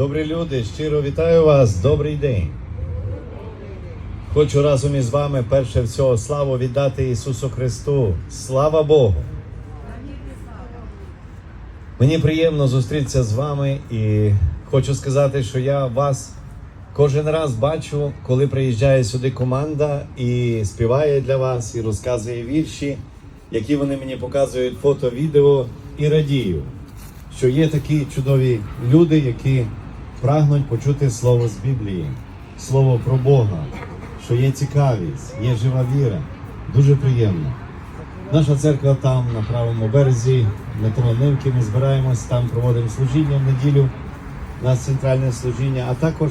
Добрі люди, щиро вітаю вас, добрий день. Хочу разом із вами перше всього славу віддати Ісусу Христу. Слава Богу! Мені приємно зустрітися з вами і хочу сказати, що я вас кожен раз бачу, коли приїжджає сюди команда і співає для вас, і розказує вірші, які вони мені показують фото, відео і радію, що є такі чудові люди, які прагнуть почути слово з Біблії, слово про Бога, що є цікавість, є жива віра. Дуже приємно. Наша церква там, на правому березі, метро Нивки. Ми збираємось, там проводимо служіння в неділю, у нас центральне служіння, а також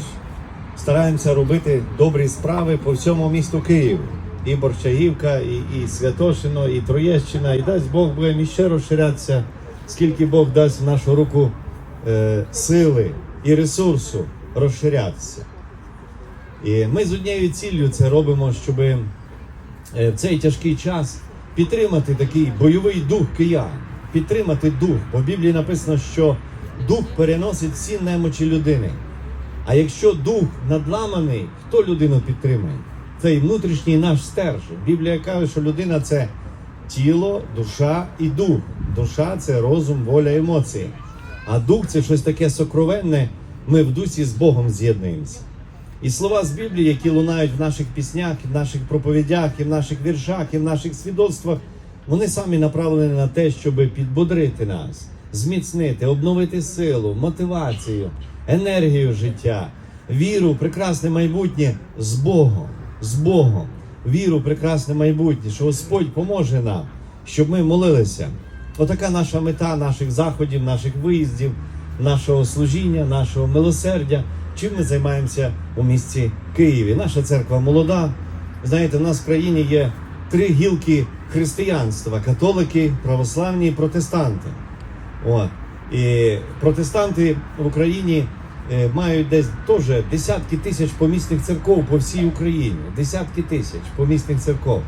стараємося робити добрі справи по всьому місту Києву. І Борщагівка, і, і Святошино, і Троєщина. І дасть Бог будемо іще розширятися, скільки Бог дасть в нашу руку е, сили і ресурсу розширятися. І ми з однією ціллю це робимо, щоб е, в цей тяжкий час підтримати такий бойовий дух киян, підтримати дух. Бо в Біблії написано, що дух переносить всі немочі людини. А якщо дух надламаний, хто людину підтримує? Цей внутрішній наш стержень. Біблія каже, що людина це тіло, душа і дух. Душа це розум, воля, емоції. А дух це щось таке сокровенне. Ми в дусі з Богом з'єднуємося. І слова з Біблії, які лунають в наших піснях, і в наших проповідях, і в наших віршах, і в наших свідоцтвах, вони самі направлені на те, щоб підбодрити нас, зміцнити, обновити силу, мотивацію, енергію життя, віру, в прекрасне майбутнє з Богом, з Богом, віру, прекрасне майбутнє, що Господь поможе нам, щоб ми молилися. Отака наша мета наших заходів, наших виїздів, нашого служіння, нашого милосердя. Чим ми займаємося у місті Києві? Наша церква молода. Знаєте, в нас в країні є три гілки християнства: католики, православні і протестанти. От. І протестанти в Україні е, мають десь теж десятки тисяч помісних церков по всій Україні. Десятки тисяч помісних церков.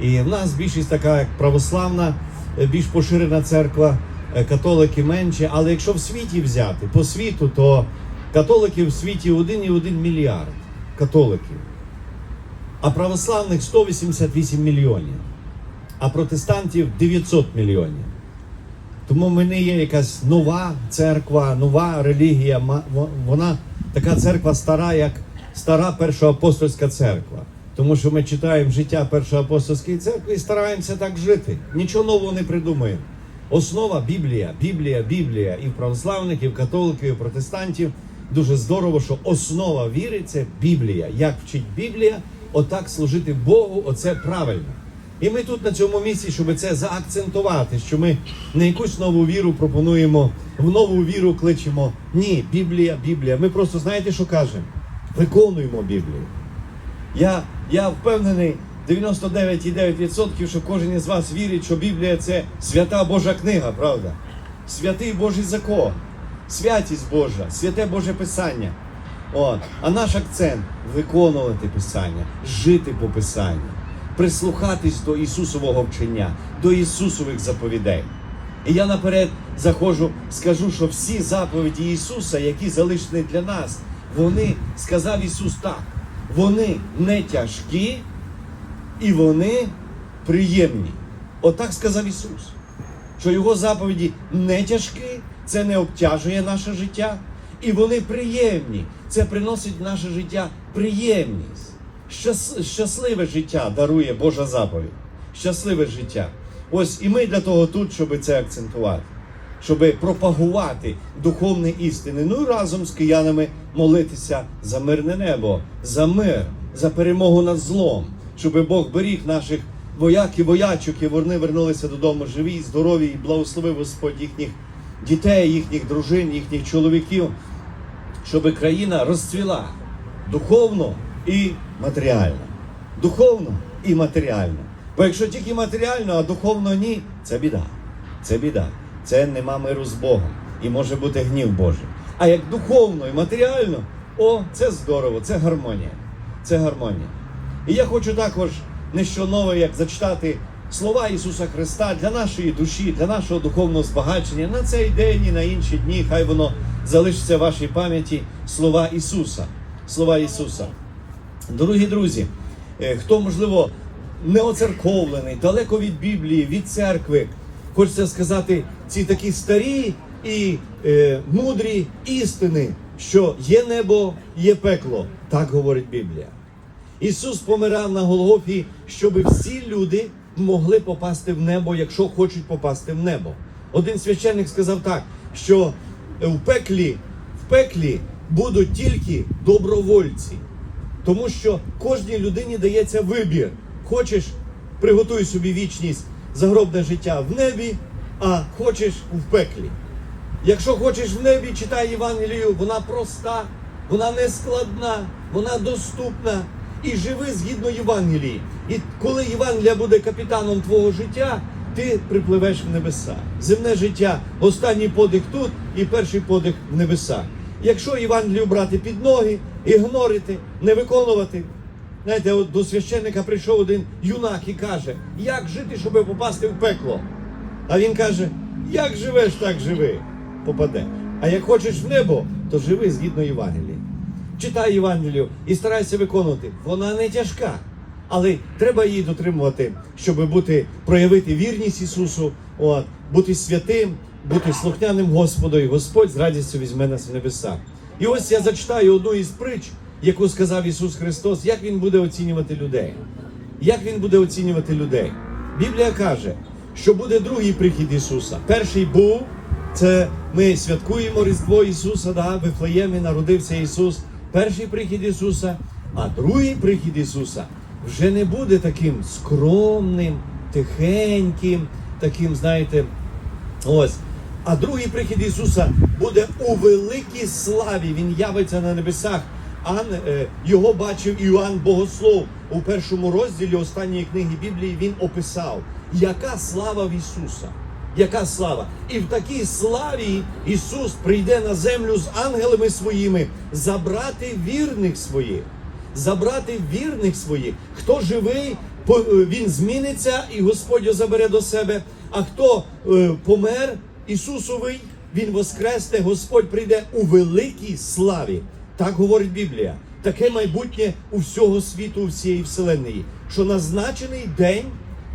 І в нас більшість така, як православна, більш поширена церква, е, католики менше. Але якщо в світі взяти по світу, то католиків в світі 1,1 мільярд католиків, а православних 188 мільйонів, а протестантів 900 мільйонів. Тому в мене є якась нова церква, нова релігія. Вона така церква стара, як стара першоапостольська церква. Тому що ми читаємо життя першої апостольської церкви і стараємося так жити. Нічого нового не придумаємо. Основа Біблія, Біблія, Біблія і в православних, і в католиків, і в протестантів. Дуже здорово, що основа віри це Біблія. Як вчить Біблія, отак служити Богу, оце правильно. І ми тут на цьому місці, щоб це заакцентувати, що ми не якусь нову віру пропонуємо, в нову віру кличемо. Ні, Біблія, Біблія. Ми просто знаєте, що кажемо? Виконуємо Біблію. Я, я впевнений 99,9%, що кожен із вас вірить, що Біблія це свята Божа книга, правда? Святий Божий закон, святість Божа, святе Боже Писання. От. А наш акцент виконувати Писання, жити по Писанню, прислухатись до Ісусового вчення, до Ісусових заповідей. І я наперед заходжу, скажу, що всі заповіді Ісуса, які залишені для нас, вони, сказав Ісус так, вони не тяжкі і вони приємні. Отак сказав Ісус. Що Його заповіді не тяжкі, це не обтяжує наше життя, і вони приємні. Це приносить в наше життя приємність. Щас- щасливе життя дарує Божа заповідь. Щасливе життя. Ось і ми для того тут, щоб це акцентувати, щоб пропагувати духовні істини. Ну і разом з киянами молитися за мирне небо, за мир, за перемогу над злом, щоб Бог беріг наших вояків, воячок, і вони вернулися додому живі, здорові, і благословив Господь їхніх дітей, їхніх дружин, їхніх чоловіків, щоб країна розцвіла духовно і матеріально. Духовно і матеріально. Бо якщо тільки матеріально, а духовно ні, це біда. Це біда. Це нема миру з Богом. І може бути гнів Божий. А як духовно і матеріально, о, це здорово, це гармонія. Це гармонія. І я хочу також не що нове, як зачитати слова Ісуса Христа для нашої душі, для нашого духовного збагачення на цей день і на інші дні. Хай воно залишаться в вашій пам'яті слова Ісуса. Слова Ісуса. Дорогі друзі, е, хто, можливо, не оцерковлений, далеко від Біблії, від церкви, хочеться сказати, ці такі старі і е, мудрі істини, що є небо, є пекло. Так говорить Біблія. Ісус помирав на Голгофі, щоб всі люди могли попасти в небо, якщо хочуть попасти в небо. Один священник сказав так, що в пеклі, в пеклі будуть тільки добровольці. Тому що кожній людині дається вибір. Хочеш, приготуй собі вічність загробне життя в небі, а хочеш в пеклі. Якщо хочеш в небі, читай Євангелію, вона проста, вона не складна, вона доступна. І живи згідно Євангелії. І коли Євангелія буде капітаном твого життя, ти припливеш в небеса. Земне життя, останній подих тут і перший подих в небесах. Якщо Євангелію брати під ноги, ігнорити, не виконувати. Знаєте, от до священника прийшов один юнак і каже, як жити, щоб попасти в пекло. А він каже: як живеш, так живи, попадеш. А як хочеш в небо, то живи згідно Євангелії. Читай Євангелію і старайся виконувати. Вона не тяжка, але треба її дотримувати, щоб бути, проявити вірність Ісусу, от, бути святим, бути слухняним Господу, і Господь з радістю візьме нас в небеса. І ось я зачитаю одну із притч, яку сказав Ісус Христос, як Він буде оцінювати людей. Як Він буде оцінювати людей? Біблія каже, що буде другий прихід Ісуса. Перший був, це ми святкуємо Різдво Ісуса, да, в Вифлеємі народився Ісус, перший прихід Ісуса, а другий прихід Ісуса вже не буде таким скромним, тихеньким, таким, знаєте, ось. А другий прихід Ісуса буде у великій славі. Він явиться на небесах. Ан, е, його бачив Іоанн Богослов у першому розділі останньої книги Біблії. Він описав, яка слава в Ісуса. Яка слава! І в такій славі Ісус прийде на землю з ангелами своїми забрати вірних своїх. Забрати вірних своїх. Хто живий, е, він зміниться, і Господь його забере до себе. А хто е, помер, Ісусовий, Він воскресне, Господь прийде у великій славі. Так говорить Біблія. Таке майбутнє у всього світу, у всієї вселеної, що назначений день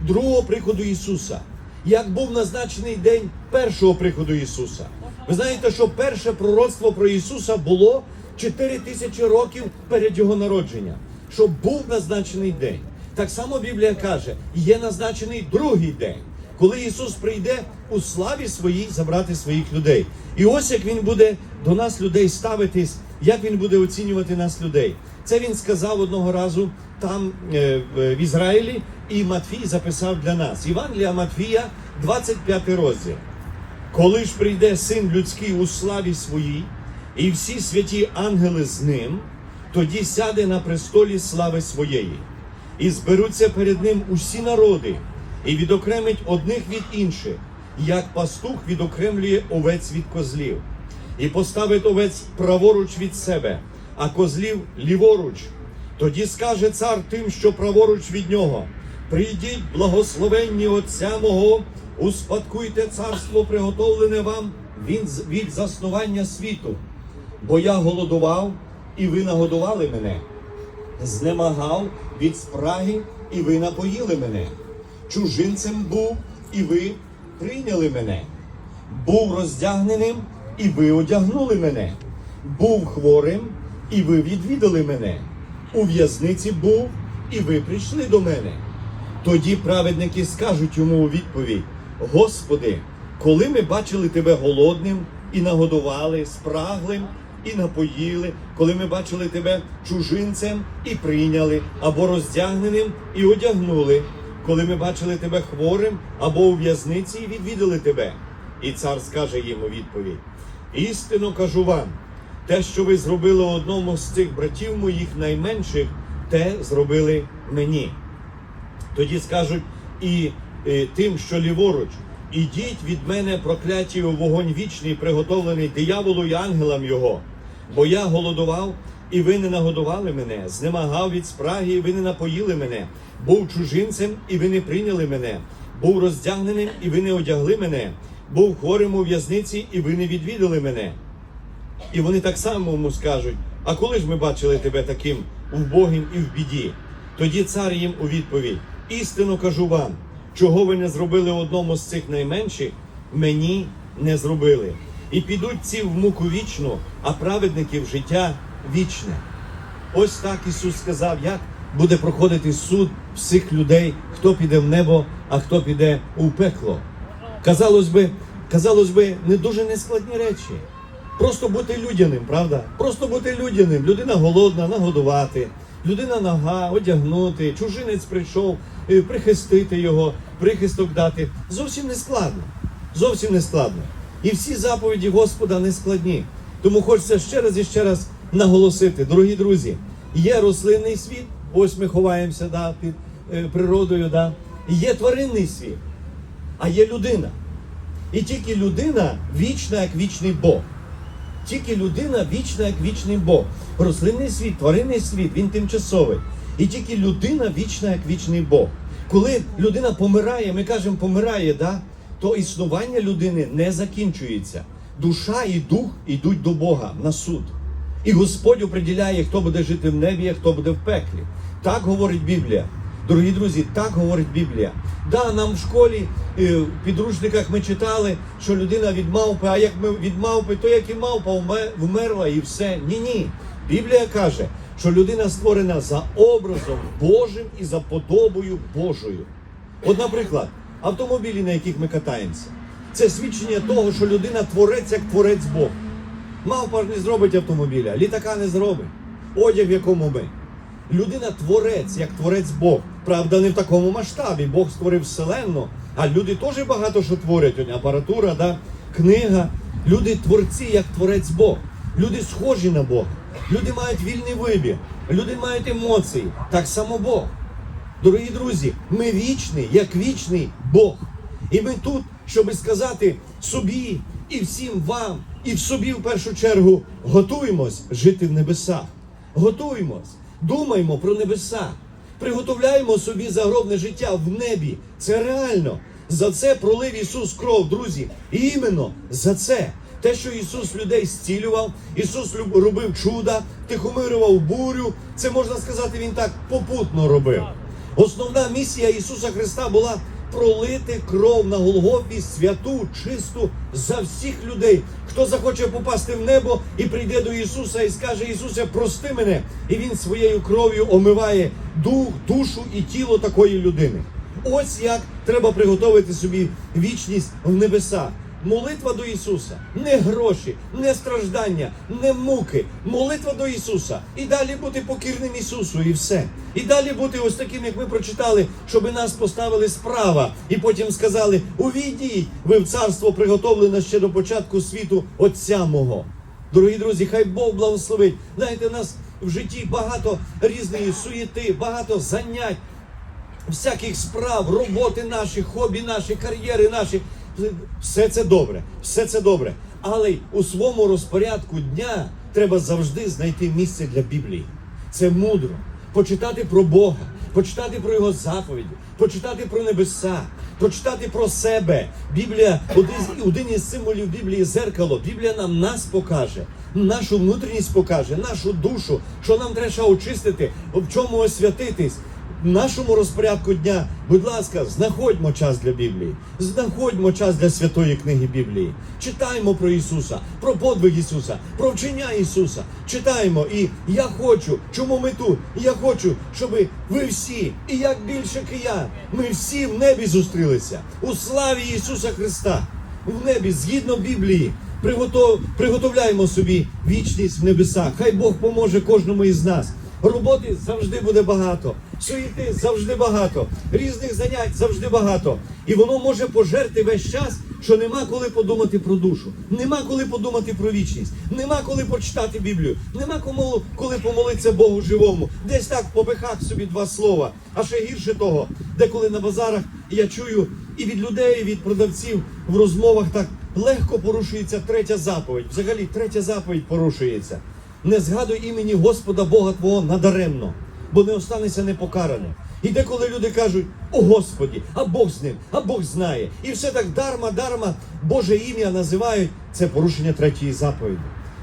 другого приходу Ісуса, як був назначений день першого приходу Ісуса. Ви знаєте, що перше пророцтво про Ісуса було 4 тисячі років перед Його народженням, що був назначений день. Так само Біблія каже, є назначений другий день, коли Ісус прийде у славі своїй забрати своїх людей. І ось як Він буде до нас, людей, ставитись, як Він буде оцінювати нас, людей. Це він сказав одного разу там е, в Ізраїлі, і Матфій записав для нас. Євангелія Матфія, 25 розділ. Коли ж прийде син людський у славі своїй, і всі святі ангели з ним, тоді сяде на престолі слави своєї, і зберуться перед ним усі народи, і відокремить одних від інших, як пастух відокремлює овець від козлів, і поставить овець праворуч від себе, а козлів ліворуч. Тоді скаже цар тим, що праворуч від нього: Прийдіть, благословенні Отця мого, успадкуйте царство, приготовлене вам від, заснування світу. Бо я голодував, і ви нагодували мене, знемагав від спраги, і ви напоїли мене. Чужинцем був, і ви прийняли мене. Був роздягненим, і ви одягнули мене. Був хворим, і ви відвідали мене. У в'язниці був, і ви прийшли до мене. Тоді праведники скажуть йому у відповідь: Господи, коли ми бачили тебе голодним і нагодували, спраглим і напоїли, коли ми бачили тебе чужинцем і прийняли, або роздягненим і одягнули, коли ми бачили тебе хворим або у в'язниці і відвідали тебе. І цар скаже їм у відповідь: Істинно кажу вам, те, що ви зробили одному з цих братів моїх найменших, те зробили мені. Тоді скажуть і е, тим, що ліворуч, ідіть від мене прокляті у вогонь вічний, приготовлений дияволу і ангелам його. Бо я голодував, і ви не нагодували мене, знемагав від спраги, і ви не напоїли мене, був чужинцем, і ви не прийняли мене, був роздягненим, і ви не одягли мене, був хворим у в'язниці, і ви не відвідали мене. І вони так само йому скажуть: а коли ж ми бачили тебе таким вбогим і в біді? Тоді цар їм у відповідь: істину кажу вам, чого ви не зробили одному з цих найменших, мені не зробили. І підуть ці в муку вічну, а праведники в життя вічне. Ось так Ісус сказав, як буде проходити суд всіх людей, хто піде в небо, а хто піде у пекло. Казалось би, казалось би, не дуже нескладні речі. Просто бути людяним, правда? Просто бути людяним. Людина голодна, нагодувати, людина нога, одягнути, чужинець прийшов, е, прихистити його, прихисток дати. Зовсім не складно. Зовсім не складно. І всі заповіді Господа не складні. Тому хочеться ще раз і ще раз наголосити, дорогі друзі, є рослинний світ, ось ми ховаємося да, під е, природою, да. є тваринний світ, а є людина. І тільки людина вічна, як вічний Бог. Тільки людина вічна, як вічний Бог. Рослинний світ, тваринний світ, він тимчасовий. І тільки людина вічна, як вічний Бог. Коли людина помирає, ми кажемо, помирає, да? то існування людини не закінчується. Душа і дух йдуть до Бога на суд. І Господь определяє, хто буде жити в небі, а хто буде в пеклі. Так говорить Біблія. Дорогі друзі, так говорить Біблія. Да, нам в школі, е, в підручниках ми читали, що людина від мавпи, а як ми від мавпи, то як і мавпа вмерла і все. Ні, ні. Біблія каже, що людина створена за образом Божим і за подобою Божою. От, наприклад, автомобілі, на яких ми катаємося, це свідчення того, що людина творець як творець Бог. Мавпа ж не зробить автомобіля, літака не зробить. Одяг, в якому ми. Людина творець, як творець Бог. Правда, не в такому масштабі. Бог створив вселенну, а люди теж багато що творять. Апаратура, да? книга. Люди творці, як творець Бог. Люди схожі на Бога. Люди мають вільний вибір. Люди мають емоції. Так само Бог. Дорогі друзі, ми вічний, як вічний Бог. І ми тут, щоб сказати собі і всім вам, і в собі в першу чергу готуємось жити в небесах. Готуємось, думаємо про небеса, приготовляємо собі загробне життя в небі. Це реально. За це пролив Ісус кров, друзі. І іменно за це. Те, що Ісус людей зцілював, Ісус робив чуда, тихомирював бурю. Це можна сказати, Він так попутно робив. Основна місія Ісуса Христа була пролити кров на Голгофі святу, чисту за всіх людей. Хто захоче попасти в небо і прийде до Ісуса і скаже: Ісусе, прости мене, і Він своєю кров'ю омиває дух, душу і тіло такої людини. Ось як треба приготувати собі вічність в небесах. Молитва до Ісуса, не гроші, не страждання, не муки. Молитва до Ісуса. І далі бути покірним Ісусу, і все. І далі бути ось таким, як ми прочитали, щоб нас поставили справа, і потім сказали: Увійдіть, ви в царство приготовлене ще до початку світу Отця мого. Дорогі друзі, хай Бог благословить. Знаєте, у нас в житті багато різної суєти, багато занять всяких справ, роботи наші, хобі наші, кар'єри наші. Все це добре, все це добре. Але у своєму розпорядку дня треба завжди знайти місце для Біблії. Це мудро. Почитати про Бога, почитати про Його заповіді, почитати про небеса, прочитати про себе. Біблія, один із символів Біблії зеркало. Біблія нам нас покаже, нашу внутрішність покаже, нашу душу, що нам треба очистити, в чому освятитись. В нашому розпорядку дня, будь ласка, знаходьмо час для Біблії, знаходьмо час для святої книги Біблії. Читаємо про Ісуса, про подвиг Ісуса, про вчення Ісуса. Читаємо. І я хочу, чому ми тут? Я хочу, щоб ви всі, і як більше киян, ми всі в небі зустрілися у славі Ісуса Христа. В небі, згідно Біблії, приготов, приготовляємо собі вічність в небесах. Хай Бог поможе кожному із нас. Роботи завжди буде багато, суєти завжди багато, різних занять завжди багато. І воно може пожерти весь час, що нема коли подумати про душу, нема коли подумати про вічність, нема коли почитати Біблію, нема кому коли помолитися Богу живому. Десь так попихав собі два слова. А ще гірше того, деколи на базарах я чую і від людей, і від продавців в розмовах так легко порушується третя заповідь. Взагалі, третя заповідь порушується. Не згадуй імені Господа Бога Твого надаремно, бо не останеться непокараним. І деколи люди кажуть, о Господі, а Бог з ним, а Бог знає. І все так дарма, дарма Боже ім'я називають це порушення третьої заповіді.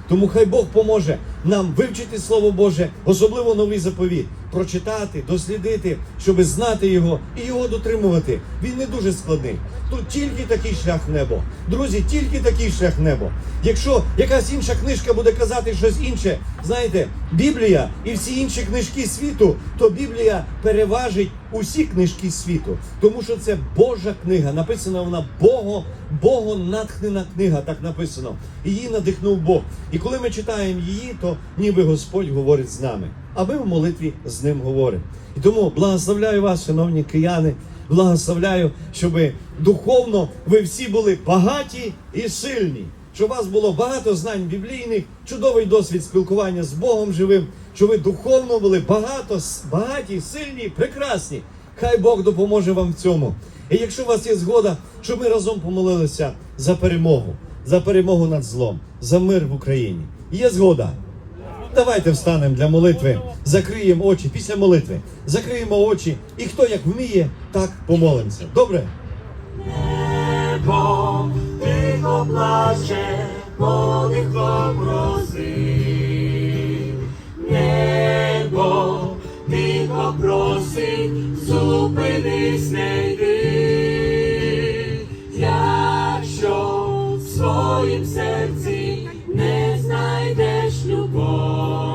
Тому хай Бог поможе нам вивчити Слово Боже, особливо новий заповіт, прочитати, дослідити, щоб знати його і його дотримувати. Він не дуже складний. Тут тільки такий шлях в небо. Друзі, тільки такий шлях в небо. Якщо якась інша книжка буде казати щось інше, знаєте, Біблія і всі інші книжки світу, то Біблія переважить усі книжки світу, тому що це Божа книга. Написана вона Бого, Богонатхнена книга, так написано. Її надихнув Бог. І коли ми читаємо її, то ніби Господь говорить з нами. А ми в молитві з ним говоримо. І тому благословляю вас, шановні кияни. Благословляю, щоб духовно ви всі були багаті і сильні. Щоб у вас було багато знань біблійних, чудовий досвід спілкування з Богом живим, щоб ви духовно були багато, багаті, сильні, прекрасні. Хай Бог допоможе вам в цьому. І якщо у вас є згода, щоб ми разом помолилися за перемогу, за перемогу над злом, за мир в Україні. Є згода? Давайте встанемо для молитви, закриємо очі після молитви, закриємо очі, і хто як вміє, так помолимося. Добре? Небо тихо плаче, подихом роси. Небо тихо просить, зупинись, не йди. Якщо в своїм серці знайдеш